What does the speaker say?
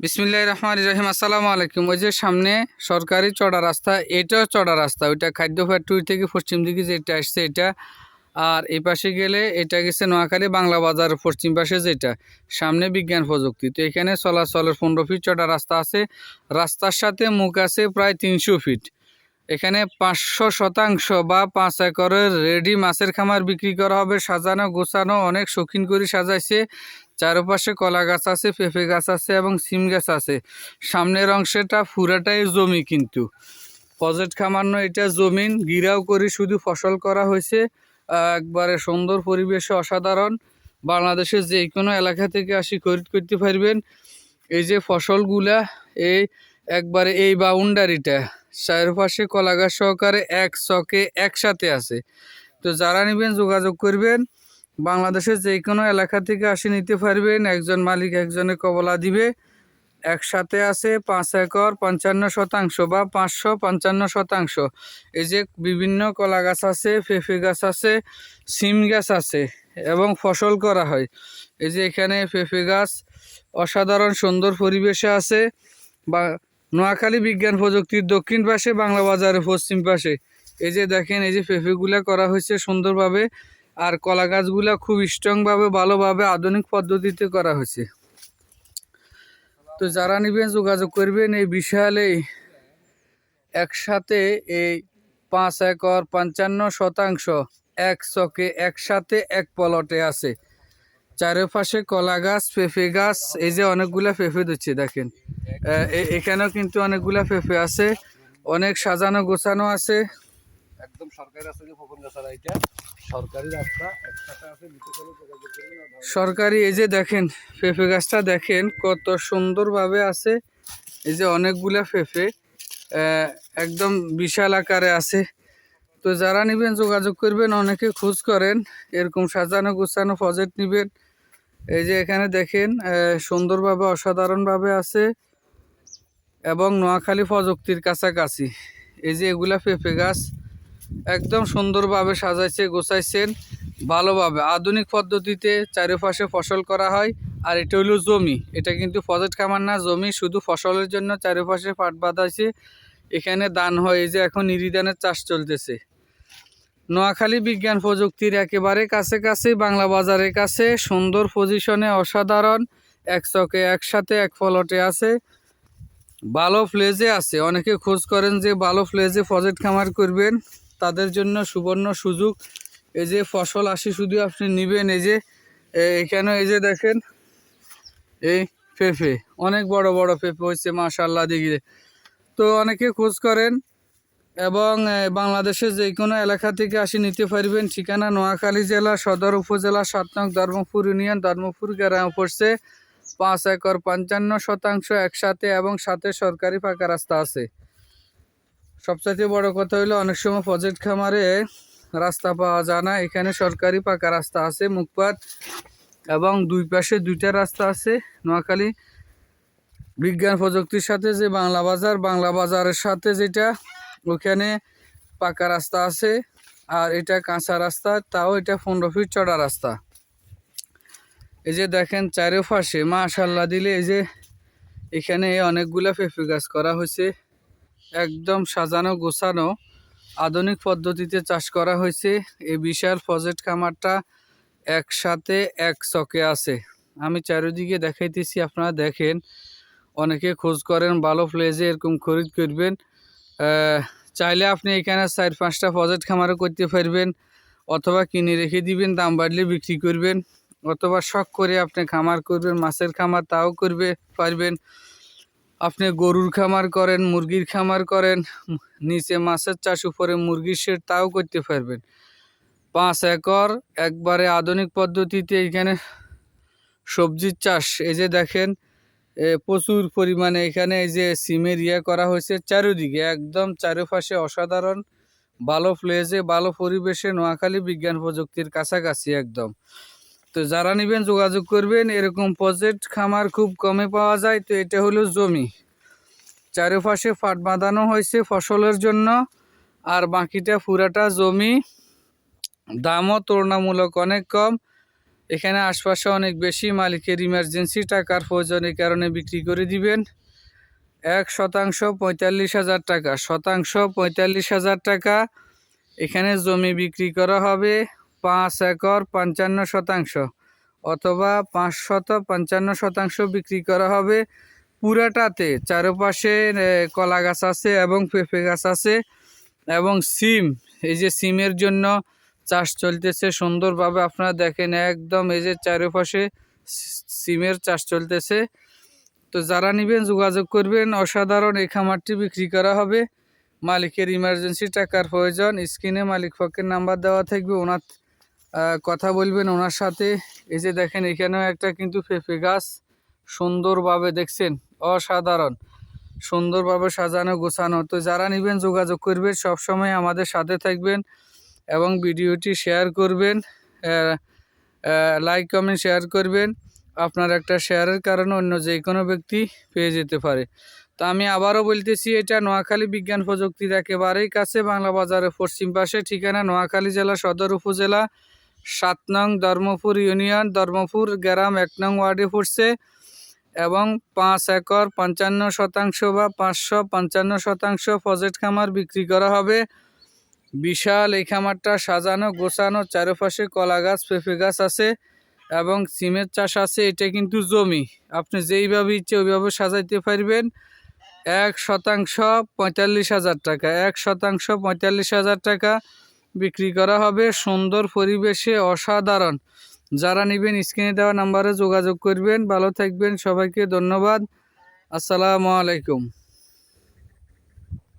বিসমিল্লাহ রহমান রহিম, আসসালামু আলাইকুম। ওই যে সামনে সরকারি চড়া রাস্তা, এটাও চড়া রাস্তা। ওইটা খাদ্য ফ্যাক্টরি থেকে পশ্চিম দিকে যেটা আসছে এটা। আর এই পাশে গেলে এটা গেছে নোয়াখালী বাংলা বাজার, পশ্চিম পাশে যেটা। সামনে বিজ্ঞান প্রযুক্তি। তো এখানে চলাচলের পনেরো ফিট চড়া রাস্তা আছে। রাস্তার সাথে মুখ আছে প্রায় তিনশো ফিট এখানে পাঁচশো শতাংশ বা পাঁচ একরের রেডি মাছের খামার বিক্রি করা হবে। সাজানো, গোছানো, অনেক শৌখিন করে সাজাইছে। চারপাশে কলা গাছ আছে, পেঁপে গাছ আছে এবং সিম গাছ আছে। সামনের অংশটা পুরাটাই জমি কিন্তু। প্রজেক্ট খামার নয় এটা জমিন গিরাও করে শুধু ফসল করা হয়েছে। একবারে সুন্দর পরিবেশে অসাধারণ। বাংলাদেশের যে কোনো এলাকা থেকে আসি খরিদ করতে পারবেন। এই যে ফসলগুলা, এই একবারে এই বাউন্ডারিটা, চারপাশে কলা গাছ সহকারে এক চকে একসাথে আছে। তো যারা নেবেন যোগাযোগ করবেন। বাংলাদেশের যে কোনো এলাকা থেকে আসে নিতে পারবেন। একজন মালিক একজনে কবলা দিবে। একসাথে আছে পাঁচ একর পঞ্চান্ন শতাংশ বা পাঁচশো পঞ্চান্ন শতাংশ। এই যে বিভিন্ন কলা গাছ আছে পেঁপে গাছ আছে, সিম গাছ আছে এবং ফসল করা হয়। এই যে এখানে পেঁপে গাছ অসাধারণ সুন্দর পরিবেশে আছে। বা নোয়াখালী বিজ্ঞান প্রযুক্তির দক্ষিণ পাশে, বাংলা বাজারের পশ্চিম পাশে। এই যে দেখেন, এই যে পেঁপেগুলা করা হয়েছে সুন্দরভাবে। আর কলা গাছগুলা খুব স্ট্রংভাবে ভালোভাবে আধুনিক পদ্ধতিতে করা হয়েছে। তো যারা নেবেন, যোগাযোগ করবেন এই বিশাল একসাথে এই পাঁচ একর পঞ্চান্ন শতাংশ এক চকে একসাথে এক পলটে আছে। চারপাশে কলা গাছ পেঁপে গাছ, এই যে অনেকগুলা পেঁপে দিচ্ছে, দেখেন। এখানেও কিন্তু অনেকগুলা পেঁপে আছে, অনেক সাজানো গোছানো আছে। একদম সরকারি রাস্তা ফোকন এটা। সরকারি রাস্তা সরকারি, এই যে দেখেন পেঁপে গাছটা দেখেন, কত সুন্দরভাবে আছে। এই যে অনেকগুলা পেঁপে একদম বিশাল আকারে আছে। তো যারা নেবেন, যোগাযোগ করবেন, অনেকে খোঁজ করেন, এরকম সাজানো গুছানো প্রজেক্ট নেবেন। এই যে এখানে দেখেন সুন্দরভাবে, অসাধারণভাবে আছে এবং নোয়াখালী প্রযুক্তির কাছাকাছি। এই যে এগুলা পেঁপে গাছ একদম সুন্দরভাবে সাজাইছে, গোছাইছেন, ভালোভাবে। আধুনিক পদ্ধতিতে চারিপাশে ফসল করা হয়, আর এটা হলো জমি। এটা কিন্তু প্রজেক্ট খামার না, জমি শুধু ফসলের জন্য চারিপাশে পাট বাঁধাইছে। এখানে দান হয়, এই যে এখন নিরিধানের চাষ চলতেছে। নোয়াখালী বিজ্ঞান প্রযুক্তির একেবারে কাছে কাছে, বাংলা বাজারের কাছে, সুন্দর পজিশনে অসাধারণ। এক চকে একসাথে এক ফলটে আছে। ভালো ফ্লেজে আছে। অনেকে খোঁজ করেন যে ভালো ফ্লেজে প্রজেক্ট খামার করবেন। তাদের জন্য সুবর্ণ সুযোগ। এই যে ফসল আসি শুধু আপনি নেবেন, এই যে এখানে এই যে দেখেন, এই পেঁপে, অনেক বড় বড় পেঁপে হচ্ছে মাশাল্লাহ দিকে তো অনেকে খোঁজ করেন এবং বাংলাদেশের যে কোনো এলাকা থেকে আসি নিতে পারবেন। ঠিকানা নোয়াখালী জেলা, সদর উপজেলা, সাত নং ধর্মপুর ইউনিয়ন, ধর্মপুর গ্রামে পড়ছে পাঁচ একর পঞ্চান্ন শতাংশ একসাথে এবং সাথে সরকারি পাকা রাস্তা আছে। সবচাইতে বড় কথা হলো অনেক সময় প্রজেক্ট খামারে রাস্তা পাওয়া যায় না। এখানে সরকারি পাকা রাস্তা আছে মুখপাত এবং দুই পাশে দুইটা রাস্তা আছে। নোয়াখালী বিজ্ঞান প্রযুক্তির সাথে যে বাংলা বাজার, বাংলা বাজারের সাথে যেটা, ওখানে পাকা রাস্তা আছে, আর এটা কাঁচা রাস্তা, তাও এটা পনেরো ফিট চড়া রাস্তা। এই যে দেখেন চারিপাশে মাশাল্লাহ দিলে এই যে এখানে অনেকগুলা পেঁপে গাছ করা হয়েছে। একদম সাজানো, গোছানো আধুনিক পদ্ধতিতে চাষ করা হয়েছে। এই বিশাল প্রজেক্ট খামারটা একসাথে এক চকে আছে। আমি চারিদিকে দেখাইতেছি, আপনারা দেখেন। অনেকে খোঁজ করেন, ভালো প্লেজে এরকম খরিদ করবেন। চাইলে আপনি এখানে চার পাঁচটা প্রজেক্ট খামারও করতে পারবেন, অথবা কিনে রেখে দিবেন, দাম বাড়লে বিক্রি করবেন, অথবা শখ করে আপনি খামার করবেন, মাছের খামার তাও করবে, পারবেন। আপনি গরুর খামার করেন, মুরগির খামার করেন, নিচে মাছের চাষ উপরে মুরগির শেড তাও করতে পারবেন। পাঁচ একর, একবারে আধুনিক পদ্ধতিতে এখানে সবজির চাষ। এই যে দেখেন প্রচুর পরিমাণে এখানে এই যে সিমের ইয়ে করা হয়েছে চারিদিকে, একদম চারিপাশে অসাধারণ, ভালো প্লেসে ভালো পরিবেশে নোয়াখালী বিজ্ঞান প্রযুক্তির কাছাকাছি একদম। তো যারা নেবেন যোগাযোগ করবেন, এরকম প্রজেক্ট খামার খুব কমে পাওয়া যায়। তো এটা হলো জমি। চারিপাশে ফাট বাঁধানো হয়েছে ফসলের জন্য, আর বাকিটা পুরাটা জমি। দামও তুলনামূলক অনেক কম। এখানে আশপাশে অনেক বেশি মালিকের ইমার্জেন্সি টাকার প্রয়োজনের কারণে বিক্রি করে দিবেন। এক শতাংশ পঁয়তাল্লিশ হাজার টাকা, শতাংশ পঁয়তাল্লিশ হাজার টাকা। এখানে জমি বিক্রি করা হবে। পাঁচ একর পঞ্চান্ন শতাংশ অথবা পাঁচ শত পঞ্চান্ন শতাংশ বিক্রি করা হবে। পুরাটাতে চারপাশে কলা গাছ আছে এবং পেঁপে গাছ আছে এবং সিম। এই যে সিমের জন্য চাষ চলতেছে সুন্দরভাবে, আপনারা দেখেন একদম এই যে চারপাশে সিমের চাষ চলতেছে। তো যারা নেবেন যোগাযোগ করবেন, অসাধারণ এই খামারটি বিক্রি করা হবে। মালিকের ইমার্জেন্সি টাকার প্রয়োজন, স্ক্রিনে মালিক পক্ষের নাম্বার দেওয়া থাকবে, ওনার কথা বলবেন ওনার সাথে। এই যে দেখেন, এখানেও একটা কিন্তু পেঁপে গাছ সুন্দরভাবে দেখছেন, অসাধারণ। সুন্দরভাবে সাজানো, গোছানো। তো যারা নেবেন, যোগাযোগ করবেন, সবসময় আমাদের সাথে থাকবেন এবং ভিডিওটি শেয়ার করবেন লাইক কমেন্ট শেয়ার করবেন। আপনার একটা শেয়ারের কারণে অন্য যে কোনো ব্যক্তি পেয়ে যেতে পারে। তো আমি আবারও বলতেছি, এটা নোয়াখালী বিজ্ঞান প্রযুক্তির একেবারেই কাছে, বাংলা বাজারের পশ্চিম পাশে, ঠিকানা নোয়াখালী জেলা সদর উপজেলা সাত নং ধর্মপুর ইউনিয়ন, ধর্মপুর গ্রাম এক নং ওয়ার্ডে পড়ছে এবং পাঁচ একর পঞ্চান্ন শতাংশ বা পাঁচশো পঞ্চান্ন শতাংশ প্রজেক্ট খামার বিক্রি করা হবে। বিশাল এই খামারটা সাজানো, গোছানো, চারপাশে কলা গাছ, পেঁপে গাছ আছে এবং সিমের চাষ আছে, এটা কিন্তু জমি। আপনি যেইভাবে ইচ্ছে ওইভাবে সাজাইতে পারবেন। এক শতাংশ পঁয়তাল্লিশ হাজার টাকা, এক শতাংশ পঁয়তাল্লিশ হাজার টাকা। বিক্রি করা হবে সুন্দর পরিবেশে অসাধারণ। যারা নেবেন স্ক্রিনে দেওয়া নাম্বারে যোগাযোগ করবেন। ভালো থাকবেন, সবাইকে ধন্যবাদ। আসসালামু আলাইকুম।